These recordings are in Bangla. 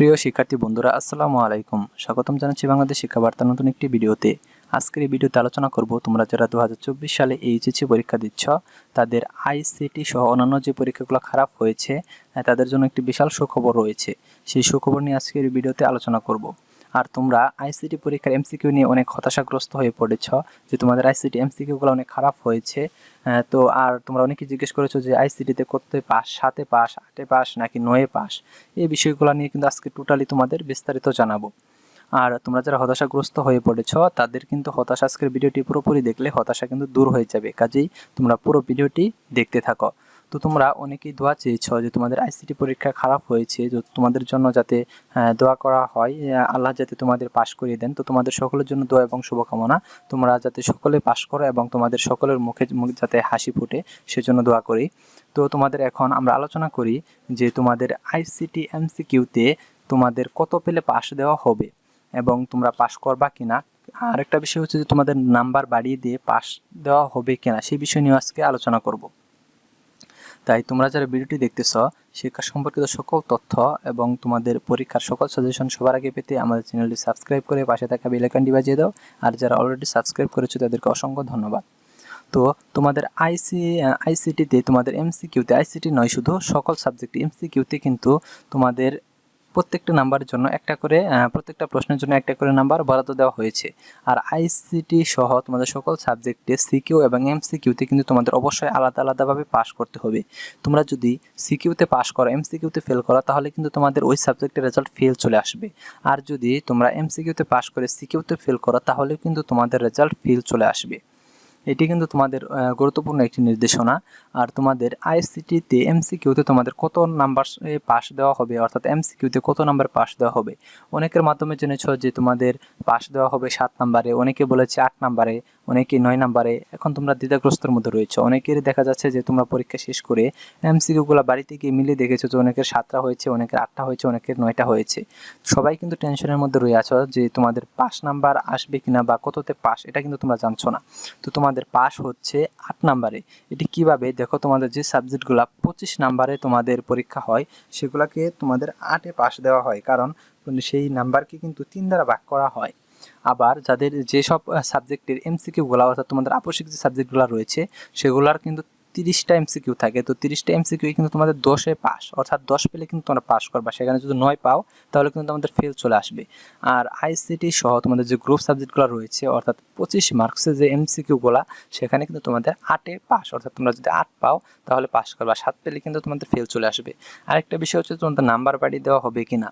প্রিয় শিক্ষার্থী বন্ধুরা, আসসালামু আলাইকুম। স্বাগতম জানাচ্ছি বাংলাদেশ শিক্ষা বার্তার নতুন একটি ভিডিওতে। আজকের এই ভিডিওতে আলোচনা করব, তোমরা যারা দু হাজার চব্বিশ সালে এইচএসি পরীক্ষা দিচ্ছ, তাদের আইসিটি সহ অন্যান্য যে পরীক্ষাগুলো খারাপ হয়েছে, তাদের জন্য একটি বিশাল সুখবর রয়েছে। সেই সুখবর নিয়ে আজকের এই ভিডিওতে আলোচনা করব। আর তোমরা আইসিটি পরীক্ষার এমসিকিউ নিয়ে অনেক হতাশাগ্রস্ত হয়ে পড়েছ যে তোমাদের আইসিটি এমসিকিউগুলো অনেক খারাপ হয়েছে। তো আর তোমরা অনেকে জিজ্ঞেস করেছ যে আইসিটিতে কততে পাস, সাতে পাস, আটে পাস নাকি নয়ে পাস? এই বিষয়গুলো নিয়ে কিন্তু আজকে টোটালি তোমাদের বিস্তারিত জানাব। আর তোমরা যারা হতাশাগ্রস্ত হয়ে পড়েছ, তাদের কিন্তু হতাশা আজকের ভিডিওটি পুরোপুরি দেখলে হতাশা কিন্তু দূর হয়ে যাবে। কাজেই তোমরা পুরো ভিডিওটি দেখতে থাকো। তো তোমরা অনেকেই দোয়া চেয়েছ যে তোমাদের আইসিটি পরীক্ষা খারাপ হয়েছে তোমাদের জন্য যাতে দোয়া করা হয় আল্লাহ যাতে তোমাদের পাশ করিয়ে দেন। তো তোমাদের সকলের জন্য দোয়া এবং শুভকামনা। তোমরা যাতে সকলে পাশ করো এবং তোমাদের সকলের মুখে মুখ যাতে হাসি ফুটে, সেজন্য দোয়া করি। তো তোমাদের এখন আমরা আলোচনা করি যে তোমাদের আইসিটি এমসিকিউতে তোমাদের কত পেলে পাশ দেওয়া হবে এবং তোমরা পাশ করবা কিনা। আরেকটা বিষয় হচ্ছে যে তোমাদের নাম্বার বাড়িয়ে দিয়ে পাশ দেওয়া হবে কিনা, সেই বিষয় নিয়ে আজকে আলোচনা করব। তাই তোমরা যারা ভিডিওটি দেখতেছ, শিক্ষা সম্পর্কিত সকল তথ্য এবং তোমাদের পরীক্ষার সকল সাজেশন সবার আগে পেতে আমাদের চ্যানেলটি সাবস্ক্রাইব করে পাশে থাকা বেলাকানটি বাজিয়ে দাও। আর যারা অলরেডি সাবস্ক্রাইব করেছ, তাদেরকে অসংখ্য ধন্যবাদ। তো তোমাদের আইসি আইসিটিতে তোমাদের এমসিকিউতে আইসিটি নয় শুধু, সকল সাবজেক্ট এমসিকিউতে কিন্তু তোমাদের প্রত্যেকটা নাম্বারের জন্য একটা করে প্রত্যেকটা প্রশ্নের জন্য একটা করে নাম্বার বরাদ্দ দেওয়া হয়েছে। আর আইসিটি সহ তোমাদের সকল সাবজেক্টে সিকিউ এবং এমসিকিউতে কিন্তু তোমাদের অবশ্যই আলাদা আলাদাভাবে পাশ করতে হবে। তোমরা যদি সিকিউতে পাশ করো এমসিকিউতে ফেল করো, তাহলে কিন্তু তোমাদের ওই সাবজেক্টের রেজাল্ট ফেল চলে আসবে। আর যদি তোমরা এমসিকিউতে পাশ করে সিকিউতে ফেল করো, তাহলে কিন্তু তোমাদের রেজাল্ট ফেল চলে আসবে। এটি কিন্তু তোমাদের গুরুত্বপূর্ণ একটি নির্দেশনা। আর তোমাদের আইসিটিতে এমসিকিউতে তোমাদের কত নাম্বার পাস দেওয়া হবে, অর্থাৎ এমসিকিউতে কত নাম্বার পাস দেওয়া হবে? অনেকের মাধ্যমে জেনেছ যে তোমাদের পাস দেওয়া হবে সাত নাম্বারে অনেকে বলেছে আট নাম্বারে অনেকে নয় নাম্বারে, এখন তোমরা দ্বিধাগ্রস্তর মধ্যে রয়েছে। অনেকের দেখা যাচ্ছে যে তোমরা পরীক্ষা শেষ করে এমসিকিউগুলো বাড়িতে গিয়ে মিলিয়ে দেখেছ যে অনেকের সাতটা হয়েছে, অনেকের আটটা হয়েছে, অনেকের নয়টা হয়েছে। সবাই কিন্তু টেনশনের মধ্যে রয়ে আছো যে তোমাদের পাস নাম্বার আসবে কিনা বা কততে পাস এটা কিন্তু তোমরা জানছো না। তো তোমাদের পাস হচ্ছে আট নাম্বারে। এটি কীভাবে? দেখো তোমাদের যে সাবজেক্টগুলো পঁচিশ নাম্বারে তোমাদের পরীক্ষা হয়, সেগুলোকে তোমাদের আটে পাস দেওয়া হয়। কারণ সেই নাম্বারকে কিন্তু তিন দ্বারা ভাগ করা হয়। আবার যাদের যেসব সাবজেক্টের এমসিকিউগুলো অর্থাৎ তোমাদের আবশ্যিক যে সাবজেক্টগুলো রয়েছে সেগুলোর কিন্তু তিরিশটা এমসিকিউ থাকে, তো তিরিশটা এমসিকিউ কিন্তু তোমাদের দশে পাস, অর্থাৎ দশ পেলে কিন্তু তোমরা পাস করবা। সেখানে যদি নয় পাও, তাহলে কিন্তু তোমাদের ফেল চলে আসবে। আর আইসিটি সহ তোমাদের যে গ্রুপ সাবজেক্টগুলো রয়েছে, অর্থাৎ পঁচিশ মার্কসের যে এমসিকিউগুলো সেখানে কিন্তু তোমাদের আটে পাস, অর্থাৎ তোমরা যদি আট পাও, তাহলে পাস করবা। সাত পেলে কিন্তু তোমাদের ফেল চলে আসবে। আরেকটা বিষয় হচ্ছে তোমাদের নাম্বার বাড়িয়ে দেওয়া হবে কিনা।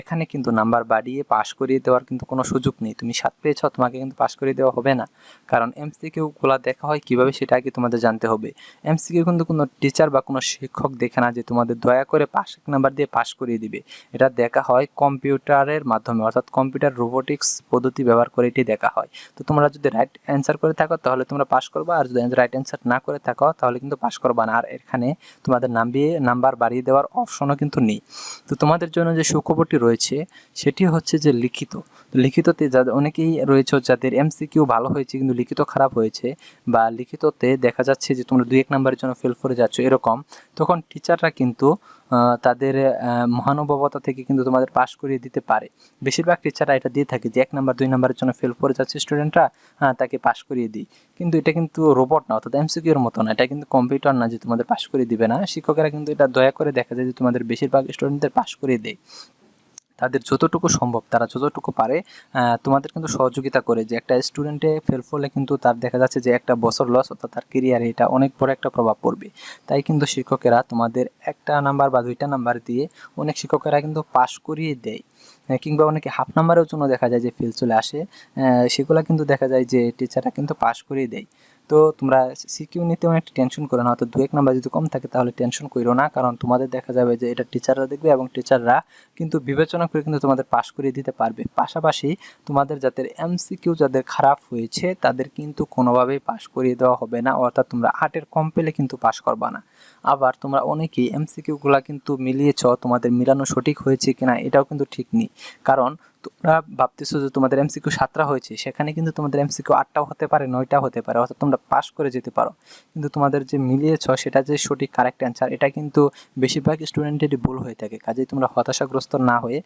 এখানে কিন্তু নাম্বার বাড়িয়ে পাস করিয়ে দেওয়ার কিন্তু কোনো সুযোগ নেই। তুমি সাত পেয়েছ, তোমাকে কিন্তু পাস করিয়ে দেওয়া হবে না। কারণ এমসিকিউগুলো দেখা হয় কীভাবে, সেটা আগে তোমাদের জানতে হবে। এমসিকিউ কিন্তু কোনো টিচার বা কোনো শিক্ষক দেখে না যে তোমাদের দয়া করে পাস নাম্বার দিয়ে পাশ করিয়ে দিবে। এটা দেখা হয় কম্পিউটারের মাধ্যমে, অর্থাৎ কম্পিউটার রোবোটিক্স পদ্ধতি ব্যবহার করে এটি দেখা হয়। তো তোমরা যদি রাইট অ্যান্সার করে থাকো, তাহলে তোমরা পাশ করবা, আর যদি রাইট অ্যান্সার না করে থাকো, তাহলে কিন্তু পাশ করবা না। আর এখানে তোমাদের নাম নামিয়ে নাম্বার বাড়িয়ে দেওয়ার অপশনও কিন্তু নেই। তো তোমাদের জন্য যে সুখবরটি রয়েছে, সেটি হচ্ছে যে লিখিত। লিখিততে যাদের অনেকেই রয়েছে যাদের এমসিকিউ ভালো হয়েছে, কিন্তু লিখিত খারাপ হয়েছে, বা লিখিততে দেখা যাচ্ছে যে তোমরা দুই এক নাম্বারের জন্য ফেল করে যাচ্ছ, এরকম, তখন টিচাররা কিন্তু তাদের মহানুভবতা থেকে কিন্তু তোমাদের পাস করিয়ে দিতে পারে। বেশিরভাগ টিচাররা এটা দিয়ে থাকে যে, এক নাম্বার, দুই নাম্বারের জন্য ফেল করে যাচ্ছে স্টুডেন্টরা তাকে পাস করিয়ে দিই। কিন্তু এটা কিন্তু রোবট না, অর্থাৎ এমসিকিউর মতো না, এটা কিন্তু কম্পিউটার না যে তোমাদের পাস করে দিবে না। শিক্ষকেরা কিন্তু এটা দয়া করে দেখা যায় যে তোমাদের বেশিরভাগ স্টুডেন্টদের পাস করিয়ে দেয়। তাদের যতটুকু সম্ভব, তারা যতটুকু পারে তোমাদের কিন্তু সহযোগিতা করে যে একটা স্টুডেন্টে ফেল করলে কিন্তু তার দেখা যাচ্ছে যে একটা বছর লস অর্থাৎ তার কেরিয়ারে এটা অনেক বড় একটা প্রভাব পড়বে। তাই কিন্তু শিক্ষকেরা তোমাদের একটা নাম্বার বা দুইটা নাম্বার দিয়ে অনেক শিক্ষকেরা কিন্তু পাস করিয়ে দেয়। কিংবা অনেকে হাফ নাম্বারের জন্য দেখা যায় যে ফেল চলে আসে। সেগুলো কিন্তু দেখা যায় যে টিচাররা কিন্তু পাস করিয়ে দেয়। তো তোমরা সিকিউ নিতে অনেক টেনশন করো না। অর্থাৎ দু এক নাম্বার যদি কম থাকে, তাহলে টেনশন করো না। কারণ তোমাদের দেখা যাবে যে এটা টিচাররা দেখবে এবং টিচাররা কিন্তু বিবেচনা করে কিন্তু তোমাদের পাশ করিয়ে দিতে পারবে। পাশাপাশি তোমাদের যাদের এমসিকিউ যাদের খারাপ হয়েছে, তাদের কিন্তু কোনোভাবেই পাশ করিয়ে দেওয়া হবে না। অর্থাৎ তোমরা আটের কম পেলে কিন্তু পাশ করবা না। আবার তোমরা অনেকেই এমসিকিউগুলা কিন্তু মিলিয়েছ, তোমাদের মিলানো সঠিক হয়েছে কিনা, এটাও কিন্তু ঠিক নেই। কারণ তোমরা ভাবতেছো যে তোমাদের এমসিকিউ সাতটা হয়েছে, সেখানে কিন্তু তোমাদের এমসিকিউ আটটাও হতে পারে, নয়টাও হতে পারে, অর্থাৎ তোমরা পাস করে যেতে পারো। কিন্তু তোমাদের যে মিলিয়েছ, সেটা যে সঠিক কারেক্ট অ্যান্সার এটা কিন্তু বেশিরভাগ স্টুডেন্টেরই ভুল হয়ে থাকে। কাজেই তোমরা হতাশাগ্রস্ত না হয়ে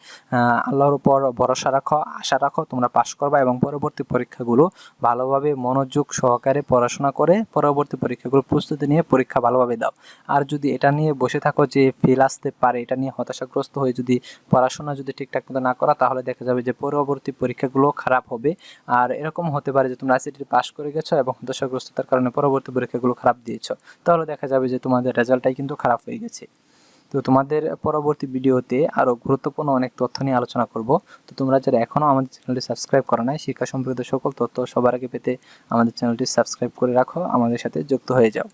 আল্লাহর উপর ভরসা রাখো, আশা রাখো, তোমরা পাস করবা এবং পরবর্তী পরীক্ষাগুলো ভালোভাবে মনোযোগ সহকারে পড়াশোনা করে পরবর্তী পরীক্ষাগুলো প্রস্তুতি নিয়ে পরীক্ষা ভালোভাবে দাও। আর যদি এটা নিয়ে বসে থাকো যে ফেল আসতে পারে, এটা নিয়ে হতাশাগ্রস্ত হয়ে যদি পড়াশোনা যদি ঠিকঠাক মতো না করা, তাহলে দেখা যাবে যে পরবর্তী পরীক্ষাগুলো খারাপ হবে। আর এরকম হতে পারে যে তোমরা আইসিটি পাস করে গেছো এবং হতাশাগ্রস্ততার কারণে পরবর্তী পরীক্ষাগুলো খারাপ দিয়েছ। তাহলে দেখা যাবে যে তোমাদের রেজাল্টটাই কিন্তু খারাপ হয়ে গেছে। তো তোমাদের পরবর্তী ভিডিওতে আরও গুরুত্বপূর্ণ অনেক তথ্য নিয়ে আলোচনা করব। তো তোমরা যারা এখনও আমাদের চ্যানেলটি সাবস্ক্রাইব করো নাই, শিক্ষা সম্পর্কিত সকল তথ্য সবার আগে পেতে আমাদের চ্যানেলটি সাবস্ক্রাইব করে রাখো। আমাদের সাথে যুক্ত হয়ে যাও।